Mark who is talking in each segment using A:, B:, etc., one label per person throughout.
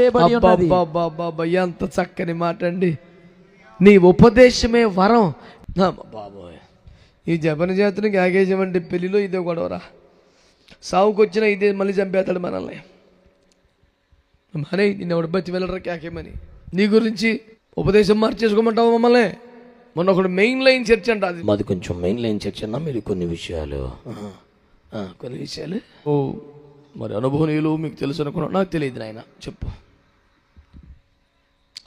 A: దయచేయబడి ఉన్నది.
B: ఎంత చక్కని మాట అండి నీ ఉపదేశమే వరం. బాబోయ్. ఈ జపన జాతునికి ఆగేజమంటే పెళ్ళిలో ఇదే గొడవరా. సావుకు వచ్చినా ఇదే మళ్ళీ చంపేస్తాడు మనల్ని. మనే నిన్న ఎవడు బతి వెళ్ళరా కేకేమని? నీ గురించి ఉపదేశం మార్చేసుకోమంటావు మమ్మల్ని? మొన్న ఒకడు మెయిన్ లైన్ చర్చ అంట అది.
C: మాది కొంచెం మెయిన్ లైన్ చర్చ అన్న మీరు కొన్ని విషయాలు.
B: ఆ, కొన్ని విషయాలు. ఓ మరి అనుభవనీయులు మీకు తెలుసు అనుకున్నా నాకు తెలియదు నాయన. చెప్పు.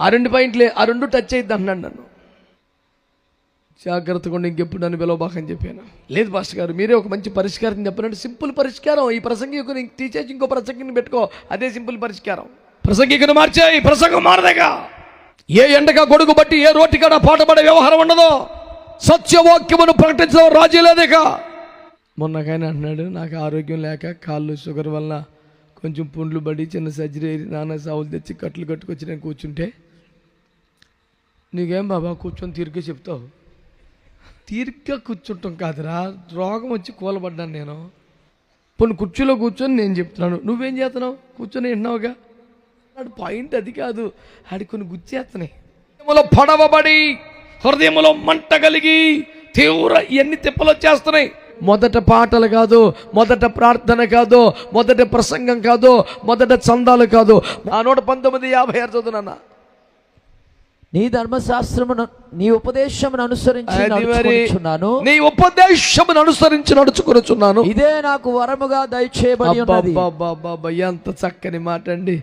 B: ఆ రెండు పాయింట్లే ఆ రెండు టచ్ అయ్యిద్ది అన్నాడు నన్ను. జాగ్రత్తగా ఉండి ఇంకెప్పుడు నన్ను పిలవబాకని చెప్పాను. లేదు పాస్టర్ గారు మీరే ఒక మంచి పరిష్కారం చెప్పనంటే సింపుల్ పరిష్కారం. ఈ ప్రసంగికుని తీసేసి ఇంకో ప్రసంగిని పెట్టుకో. అదే సింపుల్ పరిష్కారం. ప్రసంగికుని ఈ ప్రసంగం మారదేగా. ఏ ఎండగా గొడుగు బట్టి ఏ రోటికాడ పాటపడే వ్యవహారం ఉండదో సత్యవాక్యమును ప్రకటించడం రాజీ లేదేగా. మొన్నకైనా అంటున్నాడు నాకు ఆరోగ్యం లేక కాళ్ళు షుగర్ వల్ల కొంచెం పుండ్లు పడి చిన్న సర్జరీ అయ్యి నాన్న సావులు తెచ్చి కట్లు కట్టుకొచ్చి నేను కూర్చుంటే నీకేం బాబా కూర్చొని తీరిక చెప్తావు? తీరిక కూర్చుంటాం కాదురా రోగం వచ్చి కూలబడ్డాను నేను. కొన్ని కుర్చీలో కూర్చొని నేను చెప్తున్నాను నువ్వేం చేస్తున్నావు? కూర్చొని విన్నావుగా వాడు పాయింట్ అది కాదు ఆడి కొన్ని గుచ్చేస్తున్నాయి. హృదయములో పడవబడి హృదయంలో మంట కలిగి తీవ్ర ఇవన్నీ తిప్పలు వచ్చేస్తున్నాయి? మొదట పాటలు కాదు మొదట ప్రార్థన కాదు మొదట ప్రసంగం కాదు మొదట చందాలు కాదు. ఆ నూట పంతొమ్మిది యాభై ఆరు చదువునన్నా
A: నీ ధర్మశాస్త్రమును నీ ఉపదేశమును అనుసరించి
B: నీ ఉపదేశమును అనుసరించి నడుచుకొనుచున్నాను.
A: ఇదే నాకు వరముగా దయచేయబడి ఉన్నది.
B: ఎంత చక్కని మాట అండి.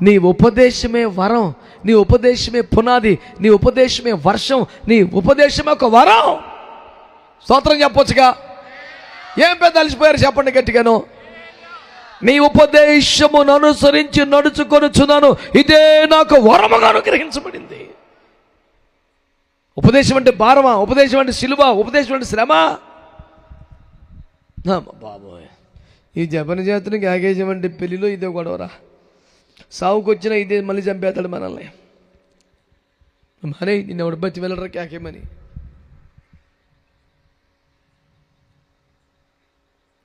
B: నీ ఉపదేశమే వరం నీ ఉపదేశమే పునాది నీ ఉపదేశమే వర్షం నీ ఉపదేశమే ఒక వరం. స్తోత్రం చెప్పొచ్చుగా. ఏం పెద్ద అలసిపోయారు చెప్పండి గట్టిగాను? నీ ఉపదేశమును అనుసరించి నడుచుకొనుచున్నాను. ఇదే నాకు వరముగా అనుగ్రహించబడింది. ఉపదేశం అంటే భారమా? ఉపదేశం అంటే సిలువ ఉపదేశం అంటే శ్రమ? బాబోయ్. ఈ జపన జాతునికి ఆగేజం అంటే పెళ్ళిలో ఇదే గొడవరా? సావుకు ఇదే మళ్ళీ చంపేస్తాడు మనల్ని. మనే నిన్న ఎవడు బతి వెళ్ళరా కేకేమని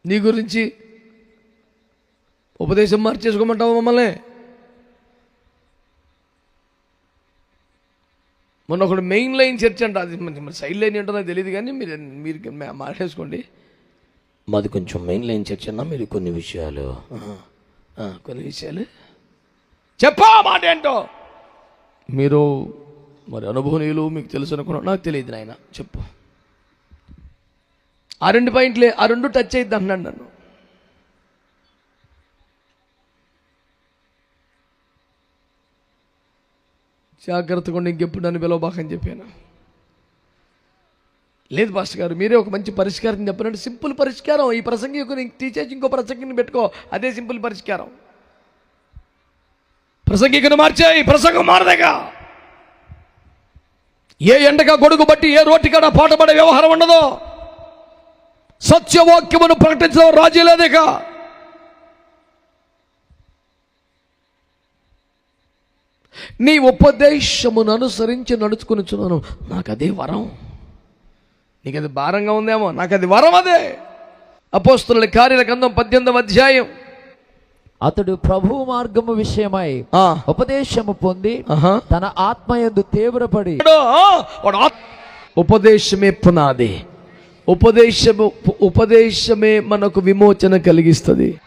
B: నీ గురించి ఉపదేశం మార్చేసుకోమంటావు మమ్మల్ని? మొన్న ఒకడు మెయిన్ లైన్ చర్చ అంట అది మరి సైడ్ లైన్ ఏంటో తెలియదు కానీ మీరు మీరు మాట్లాడేసుకోండి
C: మాది కొంచెం మెయిన్ లైన్ చర్చ అన్న మీరు కొన్ని విషయాలు.
B: కొన్ని విషయాలు. చెప్పా మాట ఏంటో? మీరు మరి అనుభవనీయులు మీకు తెలుసు అనుకున్నా నాకు తెలియదు నాయన. చెప్పు. ఆ రెండు పాయింట్లే ఆ రెండు టచ్ అయ్యిద్ది అన్నాడు నన్ను. జాగ్రత్తగా ఉండి ఇంకెప్పుడు నన్ను పిలవబాకని చెప్పాను. లేదు పాస్టర్ గారు మీరే ఒక మంచి పరిష్కారం చెప్పనంటే సింపుల్ పరిష్కారం. ఈ ప్రసంగికుని తీసేసి ఇంకో ప్రసంగిని పెట్టుకో. అదే సింపుల్ పరిష్కారం. ప్రసంగికుని మార్చేయి ప్రసంగం మారదేగా. ఏ ఎండగా గొడుగు బట్టి ఏ రోటికాడ పాటపడే వ్యవహారం ఉండదో సత్యవాక్యమును ప్రకటించడం రాజీ లేదేగా నీ ఉపదేశమును అనుసరించి నడుచుకునిచున్నాను. నాకు అదే వరం. నీకు అది భారంగా ఉందేమో? నాకు అది వరం అదే. అపోస్తుల కార్యాల గంధం పద్దెనిమిదవ అధ్యాయం.
A: అతడు ప్రభు మార్గము విషయమై ఉపదేశము పొంది. తన ఆత్మయందు తీవ్రపడి
B: వాడు, ఆ, వాడు ఆత్- ఉపదేశమే పునాది. ఉపదేశము ఉపదేశమే మనకు విమోచన కలిగిస్తుంది.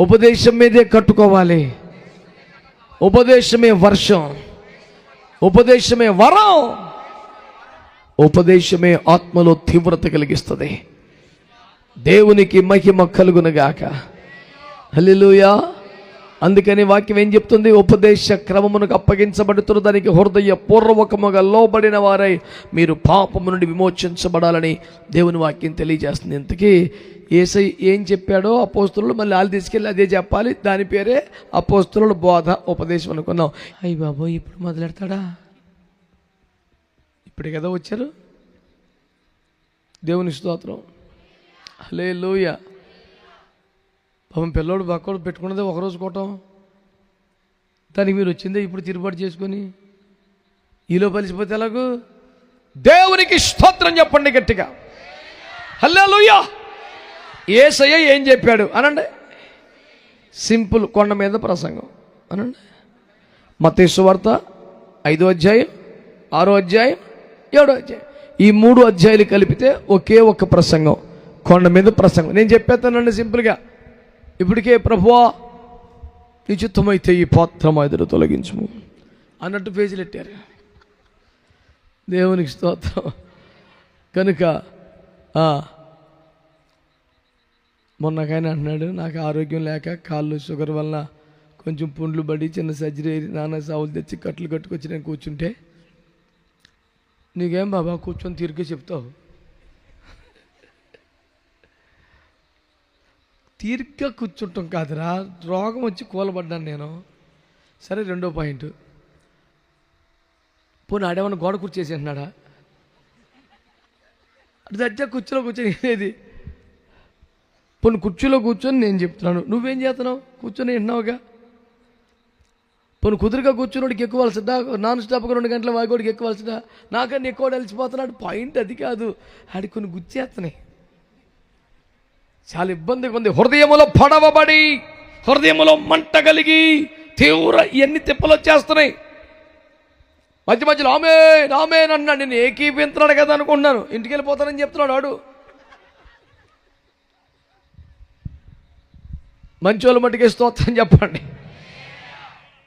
B: ఉపదేశం మీదే కట్టుకోవాలి. ఉపదేశమే వర్షం. ఉపదేశమే వరం. ఉపదేశమే ఆత్మలో తీవ్రత కలిగిస్తుంది. దేవునికి మహిమ కలుగునగాక హల్లెలూయా. అందుకని వాక్యం ఏం చెప్తుంది? ఉపదేశ క్రమమునకు అప్పగించబడుతున్న దానికి హృదయ పూర్వకముగా లోబడిన వారై మీరు పాపము నుండి విమోచించబడాలని దేవుని వాక్యం తెలియజేస్తుంది. ఇంతకీ ఏసై ఏం చెప్పాడో? అపోస్తులు మళ్ళీ వాళ్ళు తీసుకెళ్ళి అదే చెప్పాలి. దాని పేరే అపోస్తుల బోధ ఉపదేశం అనుకున్నాం అయ్యి బాబోయ్ ఇప్పుడు మొదలెడతాడా? ఇప్పుడే కదా వచ్చారు? దేవుని స్తోత్రం. హలే పాపం పిల్లోడు పక్కోడు పెట్టుకున్నదే ఒకరోజు కోటం. దానికి మీరు వచ్చిందే ఇప్పుడు తిరుగుబాటు చేసుకొని. ఈలో పలిసిపోతే ఎలాగూ? దేవునికి స్తోత్రం చెప్పండి గట్టిగా. హల్లెలూయా! ఏసయ్య ఏం చెప్పాడు? అనండి. సింపుల్ కొండ మీద ప్రసంగం. అనండి. మతేశ్వ వార్త ఐదో అధ్యాయం ఆరో అధ్యాయం ఏడో అధ్యాయం. ఈ మూడు అధ్యాయులు కలిపితే ఒకే ఒక ప్రసంగం. కొండ మీద ప్రసంగం. నేను చెప్పేస్తానండి సింపుల్గా. ఇప్పటికే ప్రభువా నీ చిత్తమైతే ఈ పాత్ర ఎదురు తొలగించుము. అన్నట్టు పేజీలు పెట్టారు దేవునికి స్తోత్రం. కనుక ఆ, మొన్నకైనా అంటున్నాడు నాకు ఆరోగ్యం లేక కాళ్ళు షుగర్ వల్ల కొంచెం పుండ్లు పడి చిన్న సర్జరీ నాన్న సావులు తెచ్చి కట్లు కట్టుకొచ్చి నేను కూర్చుంటే నీకేం బాబా కూర్చొని తీరికే చెప్తావు. తీరిగ్గా కూర్చుంటాం కాదురా. రోగం వచ్చి కూలబడ్డాను నేను. సరే రెండో పాయింట్. పోనీ ఆడేమన్నా గోడ కూర్చేసి అంటున్నాడా? అటు దర్జా కుర్చీలో కూర్చొని ఏది? పోనీ కుర్చీలో కూర్చొని నేను చెప్తున్నాను. నువ్వేం చేస్తున్నావు? కూర్చొని వింటున్నావుగా పోను కుదురుగా కూర్చున్నోడికి ఎక్కువలసిద్దా నాన్ స్టాప్గా రెండు గంటల వాగోడికి ఎక్కువలసిదా నాకన్నా ఎక్కువ అలిసిపోతున్నాడు. పాయింట్ అది కాదు. ఆడి కొన్ని గుచ్చేస్తున్నాయి. చాలా ఇబ్బందిగా ఉంది. హృదయములో పడవబడి హృదయములో మంట కలిగి తీవ్ర ఎన్ని తిప్పలు వచ్చేస్తున్నాయి. మధ్య మధ్యలో ఆమె ఆమె అన్నాడు. నేను ఏకీపించున్నాడు కదా అనుకుంటున్నాను. ఇంటికి వెళ్ళిపోతానని చెప్తున్నాడు వాడు. మంచోళ్ళ మట్టుకే స్తోత్రం చెప్పండి.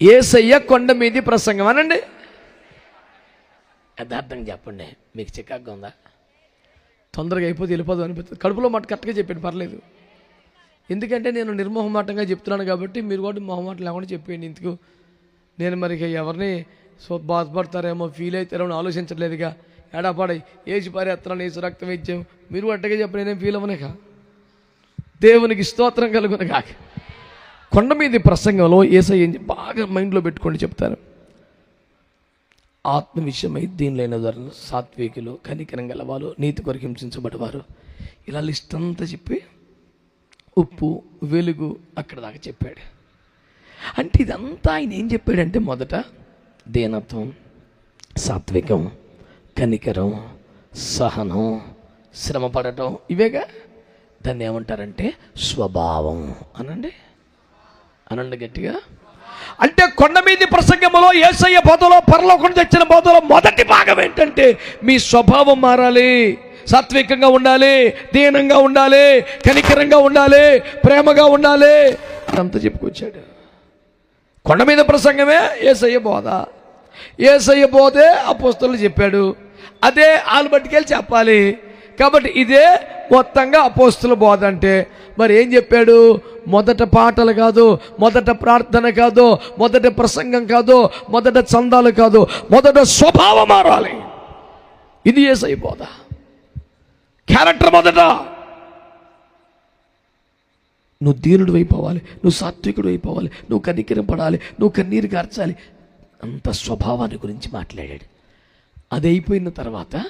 B: ఏసయ్య కొండ మీది ప్రసంగం అనండి.
C: యథార్థంగా చెప్పండి. మీకు చికాకు ఉందా?
B: తొందరగా అయిపోతే వెళ్ళిపోదు అనిపిస్తుంది. కడుపులో మాట కరెక్ట్గా చెప్పాను పర్లేదు. ఎందుకంటే నేను నిర్మోహమాటంగా చెప్తున్నాను కాబట్టి మీరు కూడా మొహమాటం లేకుండా చెప్పేయండి ఇందుకు నేను మరి ఎవరిని సో బాధపడతారేమో ఫీల్ అవుతారేమో అని ఆలోచించట్లేదుగా. ఎడపాడై ఏసి పారేస్తున్నాను ఏసు రక్తం ఇచ్చాము మీరు అట్టగా చెప్పి నేనేం ఫీల్ అవ్వనేక దేవునికి స్తోత్రం కలుగునగాక కొండ మీద ప్రసంగంలో ఏసఐ బాగా మైండ్లో పెట్టుకోండి చెప్తాను ఆత్మ విషయమై దీనిలైన ధరలు సాత్వికులు కనికరం గలవారు నీతి కొరకు హింసించబడేవారు. ఇలా లిస్ట్ అంతా చెప్పి ఉప్పు వెలుగు అక్కడ దాకా చెప్పాడు. అంటే ఇదంతా ఆయన ఏం చెప్పాడంటే మొదట
C: దీనత్వం సాత్వికం కనికరం సహనం శ్రమ పడటం
B: ఇవేగా?
C: దాన్ని ఏమంటారంటే స్వభావం అనండి. అనండి గట్టిగా.
B: అంటే కొండ మీది ప్రసంగములో ఏసయ్య బోధలో పరలోకం తెచ్చిన బోధలో మొదటి భాగం ఏంటంటే మీ స్వభావం మారాలి. సాత్వికంగా ఉండాలి దీనంగా ఉండాలి కనికరంగా ఉండాలి ప్రేమగా ఉండాలి. అంతా చెప్పుకొచ్చాడు. కొండ మీద ప్రసంగమే ఏసయ్య బోధ. ఏసయ్య బోధే అపోస్తలు చెప్పాడు. అదే ఆలు పట్టుకెళ్ళి చెప్పాలి. కాబట్టి ఇదే మొత్తంగా అపోస్తుల బోధ అంటే. మరి ఏం చెప్పాడు? మొదట పాటలు కాదు మొదట ప్రార్థన కాదు మొదట ప్రసంగం కాదు మొదట చందాలు కాదు మొదట స్వభావం మారాలి. ఇది ఏసై బోధ. క్యారెక్టర్ మొదట. నువ్వు దీనుడు అయిపోవాలి నువ్వు సాత్వికుడు అయిపోవాలి నువ్వు కనికిరపడాలి నువ్వు కన్నీరు కార్చాలి
C: అంత స్వభావాన్ని గురించి మాట్లాడాడు. అది అయిపోయిన తర్వాత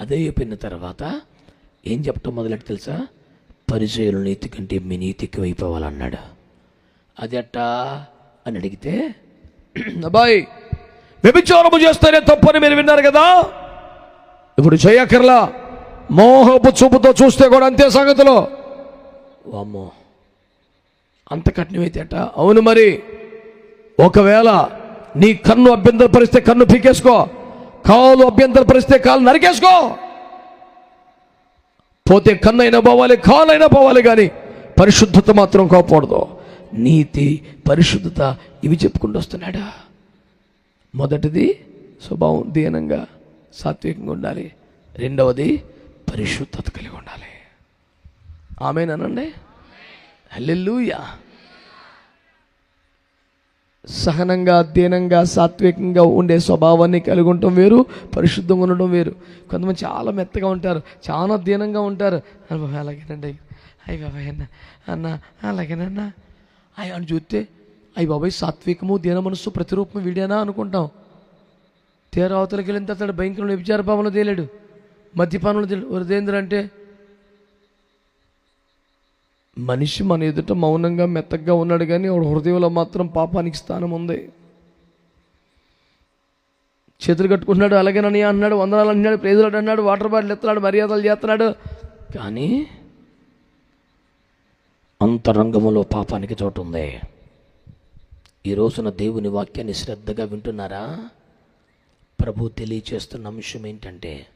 C: అదే అయిపోయిన తర్వాత ఏం చెప్పటం మొదలెట్టు తెలుసా? పరిచయలు నీతి కంటే మీ నీతి ఎక్కువైపోవాలన్నాడు. అది అట్టా అని అడిగితే
B: అబ్బాయి వ్యభిచారము చేస్తేనే తప్పని మీరు విన్నారు కదా? ఇప్పుడు చేయక్కర్లా. మోహపు చూపుతో చూస్తే కూడా అంతే సంగతిలో.
C: వామ్మో
B: అంత కఠినమైతే అట అవును మరి. ఒకవేళ నీ కన్ను అభ్యంతరపరిస్తే కన్ను పీకేసుకో. కాలు అభ్యంతరపరిస్తే కాలు నరికేసుకో. పోతే కన్నైనా పోవాలి కాలు అయినా పోవాలి కానీ పరిశుద్ధత మాత్రం కోపకూడదు నీతి పరిశుద్ధత ఇవి చెప్పుకుంటూ వస్తున్నాడా? మొదటిది స్వభావం దీనంగా సాత్వికంగా ఉండాలి. రెండవది పరిశుద్ధత కలిగి ఉండాలి. ఆమెనానండి హల్లెలూయా. సహనంగా దీనంగా సాత్వికంగా ఉండే స్వభావాన్ని కలిగి ఉండటం వేరు పరిశుద్ధంగా ఉండడం వేరు. కొంతమంది చాలా మెత్తగా ఉంటారు చాలా దీనంగా ఉంటారు. అన్న బాబాయ్ అలాగేనండి. అయ్యి బాబాయ్ అన్న అన్న అలాగేనన్నా. అయ్యి అని చూస్తే అయ్యి బాబాయ్ సాత్వికము దీన మనస్సు ప్రతిరూపం వీడేనా అనుకుంటాం. తీర అవతలకి వెళ్ళిన తర్వాత భయంకరంలో విచార భావనలో తేలాడు. మద్యపానంలో తేలాడు. వరదేంద్ర అంటే మనిషి మన ఎదుట మౌనంగా మెత్తగా ఉన్నాడు కానీ వాడు హృదయంలో మాత్రం పాపానికి స్థానం ఉంది. చేతులు కట్టుకుంటున్నాడు అలాగేనని అన్నాడు వందనాలు అన్నాడు ప్రేజలు అన్నాడు వాటర్ బాటిల్ ఎత్తున్నాడు మర్యాదలు చేస్తున్నాడు.
C: కానీ అంతరంగములో పాపానికి చోటు ఉంది. ఈ రోజున దేవుని వాక్యాన్ని శ్రద్ధగా వింటున్నారా? ప్రభు తెలియచేస్తున్న అంశం ఏంటంటే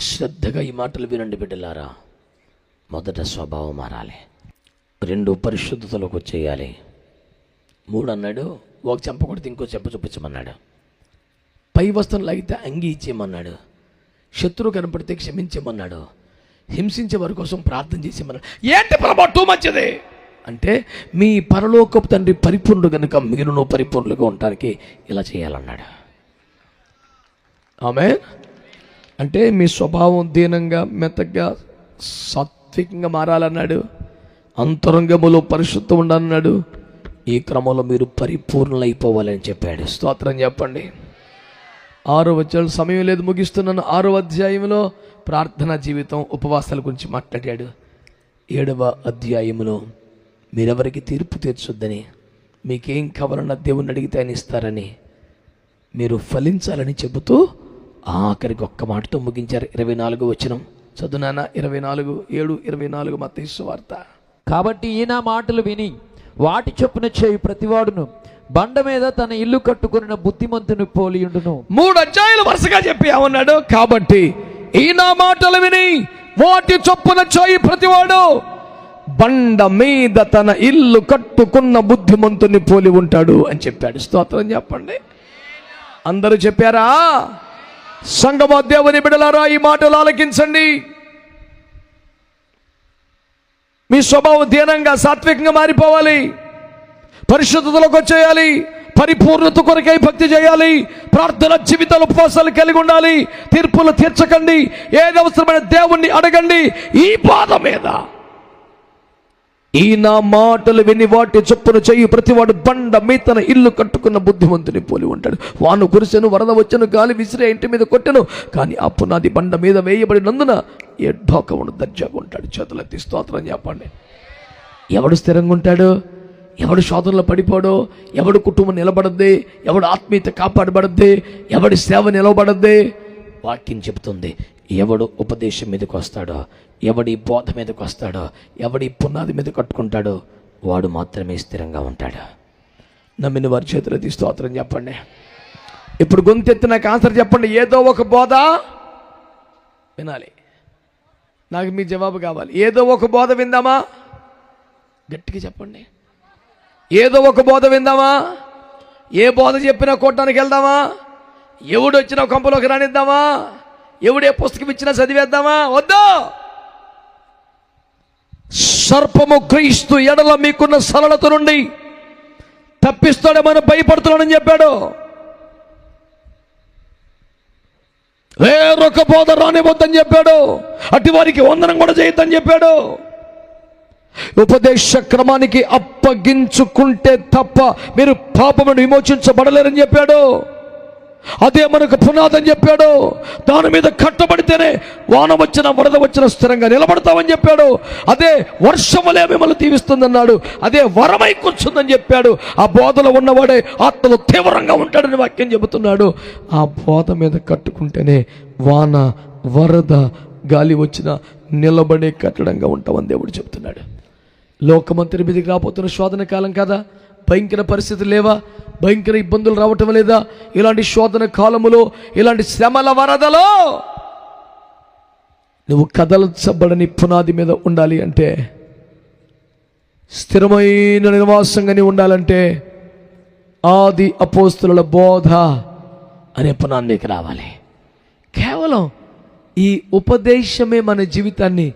C: శ్రద్ధగా ఈ మాటలు వినండి బిడ్డలారా. మొదట స్వభావం మారాలి. రెండు పరిశుద్ధతలోకి వచ్చేయాలి మూడు అన్నాడు ఒక చెంప కొడితే ఇంకో చెంప చూపించమన్నాడు. పై వస్త్రం లాగితే అంగీ ఇచ్చేయమన్నాడు. శత్రువు కనపడితే క్షమించమన్నాడు హింసించే వారి కోసం ప్రార్థన చేసేమన్నాడు ఏంటి ప్రభా టూ మంచిది అంటే మీ పరలోకపు తండ్రి పరిపూర్ణుడు కనుక మీరును పరిపూర్ణులుగా ఉండడానికి ఇలా చేయాలన్నాడు. ఆమె అంటే మీ స్వభావం దీనంగా మెత్తగా సత్ సాత్వికంగా మారాలన్నాడు. అంతరంగములో పరిశుద్ధం ఉండాలన్నాడు ఈ క్రమంలో మీరు పరిపూర్ణులైపోవాలని చెప్పాడు. స్తోత్రం చెప్పండి. ఆరో వచ్చాడు సమయం లేదు ముగిస్తున్నాను. ఆరో అధ్యాయంలో ప్రార్థనా జీవితం ఉపవాసాల గురించి మాట్లాడాడు. ఏడవ అధ్యాయంలో మీరెవరికి తీర్పు తీర్చొద్దని మీకేం కావాలన్నా దేవుణ్ణి అడిగితే ఆయన ఇస్తారని మీరు ఫలించాలని చెబుతూ ఆఖరికి ఒక్క మాటతో ముగించారు. ఇరవై నాలుగు వచనం. చదువునానా ఇరవై నాలుగు ఏడు ఇరవై నాలుగు మత వార్త.
A: కాబట్టి ఈయన మాటలు విని వాటి చొప్పున చేయు ప్రతివాడును. బండ మీద తన ఇల్లు కట్టుకున్న బుద్ధిమంతుని పోలియుండును
B: మూడు అధ్యాయులు వరుసగా చెప్పి ఏమన్నాడు? కాబట్టి ఈ నా మాటలు విని వాటి చొప్పున చేయి ప్రతివాడు బండ మీద తన ఇల్లు కట్టుకున్న బుద్ధిమంతుని పోలి ఉంటాడు అని చెప్పాడు. స్తోత్రం చెప్పండి. అందరూ చెప్పారా? సంగమ దేవుని బిడలారా ఈ మాటలు ఆలకించండి. మీ స్వభావం దీనంగా సాత్వికంగా మారిపోవాలి. పరిశుద్ధతలోకి వచ్చేయాలి. పరిపూర్ణత కొరకై భక్తి చేయాలి. ప్రార్థన జీవితాలు ఉపవాసాలు కలిగి ఉండాలి. తీర్పులు తీర్చకండి. ఏది అవసరమైన దేవుణ్ణి అడగండి. ఈ బాధ మీద. ఈ నా మాటలు విని వాటి చొప్పున చెయ్యి ప్రతివాడు బండ మీతన ఇల్లు కట్టుకున్న బుద్ధిమంతుని పోలి ఉంటాడు. వాను కురిసెను వరద వచ్చను గాలి విసిరే ఇంటి మీద కొట్టెను. కానీ ఆ పునాది బండ మీద వేయబడినందున ఎడ్డోకమును దర్జాగా ఉంటాడు. చేతులెత్తి స్తోత్రం చెప్పండి. ఎవడు స్థిరంగా ఉంటాడు? ఎవడు శోధనలో పడిపోడో? ఎవడు కుటుంబం నిలబడద్ది? ఎవడు ఆత్మీయత కాపాడబడద్ది? ఎవడి సేవ నిలబడద్ది? వాక్యం చెబుతుంది. ఎవడు ఉపదేశం మీదకి వస్తాడో ఎవడి బోధ మీదకి వస్తాడో ఎవడి పునాది మీద కట్టుకుంటాడో వాడు మాత్రమే స్థిరంగా ఉంటాడు. నమ్మిన వారి చేతిలో తీస్తూ స్తోత్రం చెప్పండి. ఇప్పుడు గొంతెత్తి నాకు ఆన్సర్ చెప్పండి. ఏదో ఒక బోధ వినాలి. నాకు మీ జవాబు కావాలి. ఏదో ఒక బోధ విందామా? గట్టిగా చెప్పండి. ఏదో ఒక బోధ విందామా? ఏ బోధ చెప్పినా కొట్టడానికి వెళ్దామా? ఎవడు వచ్చినా కొంపలోకి రానిద్దామా? ఎవడే పుస్తకం ఇచ్చినా చదివేద్దామా? వద్దు! సర్పము క్రీస్తు ఎడల మీకున్న సరళత నుండి తప్పిస్తాడేమని భయపడుతున్నాడని చెప్పాడు. వేరొక బోధ రానివద్దని చెప్పాడు. అటు వారికి వందనం కూడా చేయొద్దని చెప్పాడు. ఉపదేశ క్రమానికి అప్పగించుకుంటే తప్ప మీరు పాపమును విమోచించబడలేరని చెప్పాడు. అదే మనకు పునాదని చెప్పాడు. దాని మీద కట్టబడితేనే వాన వచ్చిన వరద వచ్చిన స్థిరంగా నిలబడతామని చెప్పాడు. అదే వర్షములే మిమ్మల్ని తీవిస్తుందన్నాడు. అదే వరమై కూర్చుందని చెప్పాడు. ఆ బోధలో ఉన్నవాడే ఆత్మలు తీవ్రంగా ఉంటాడని వాక్యం చెబుతున్నాడు. ఆ బోధ మీద కట్టుకుంటేనే వాన వరద గాలి వచ్చిన నిలబడే కట్టడంగా ఉంటామని దేవుడు చెబుతున్నాడు. లోకమంతరి మీదకి రాబోతున్న శోధన కాలం కదా. భయంకర పరిస్థితులు లేవా? భయంకర ఇబ్బందులు రావటం లేదా? ఇలాంటి శోధన కాలములో ఇలాంటి శ్రమల వరదలో నువ్వు కదలచబడని పునాది మీద ఉండాలి అంటే స్థిరమైన నివాసంగా ఉండాలంటే ఆది అపోస్తుల బోధ అనే పునాదికి రావాలి. కేవలం ఈ ఉపదేశమే మన జీవితాన్ని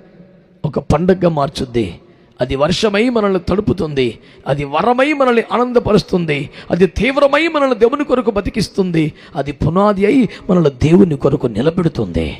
B: ఒక పండగగా మార్చుద్ది. అది వర్షమై మనల్ని తడుపుతుంది. అది వరమై మనల్ని ఆనందపరుస్తుంది. అది తీవ్రమై మనల్ని దేవుని కొరకు బతికిస్తుంది. అది పునాది అయి మనల్ని దేవుని కొరకు నిలబెడుతుంది.